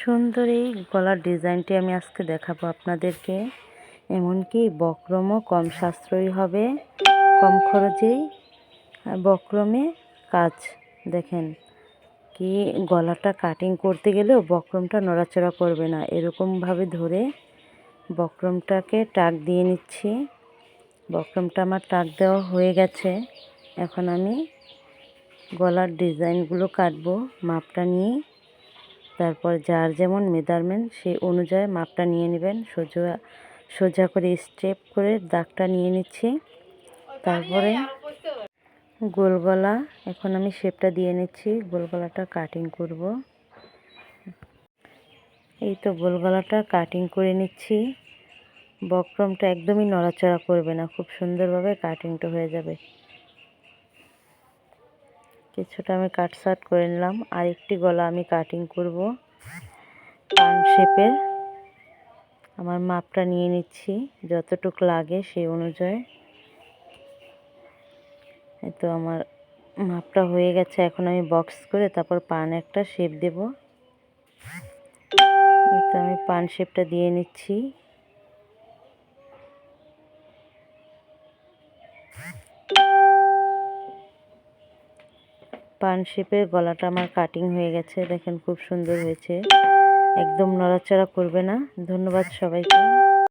সুন্দর এই গলার ডিজাইনটি আমি আজকে দেখাবো আপনাদেরকে। এমনকি বক্রমও কম সাশ্রয়ী হবে, কম খরচেই। বক্রমে কাজ, দেখেন কি গলাটা কাটিং করতে গেলেও বক্রমটা নড়াচড়া করবে না। এরকমভাবে ধরে বক্রমটাকে টাক দিয়ে নিচ্ছি। বক্রমটা আমার টাক দেওয়া হয়ে গেছে। এখন আমি গলার ডিজাইনগুলো কাটবো, মাপটা নিয়ে। তারপর যার যেমন মেজারমেন্ট সেই অনুযায়ী মাপটা নিয়ে নেবেন। সোজা সোজা করে স্টেপ করে দাগটা নিয়ে নিচ্ছি। তারপরে গোল গলা এখন আমি শেপটা দিয়ে নিচ্ছি। গোল গলাটা কাটিং করব। এই তো গোল গলাটা কাটিং করে নিচ্ছি। বক্রমটা একদমই নড়াচড়া করবে না, খুব সুন্দরভাবে কাটিংটা হয়ে যাবে। কিছুটা আমি কাট সাট করে নিলাম আরেকটি গলা আমি কাটিং করব। পান শেপের আমার মাপটা নিয়ে নিচ্ছি, যতটুক লাগে সেই অনুযায়ী। এই তো আমার মাপটা হয়ে গেছে, এখন আমি বক্স করে তারপর পান একটা শেপ দেব। তো আমি পান শেপটা দিয়ে নিচ্ছি। পান শেপের গলাটা আমার কাটিং হয়ে গেছে। দেখেন খুব সুন্দর হয়েছে। একদম নড়াচড়া করবে না। ধন্যবাদ সবাইকে।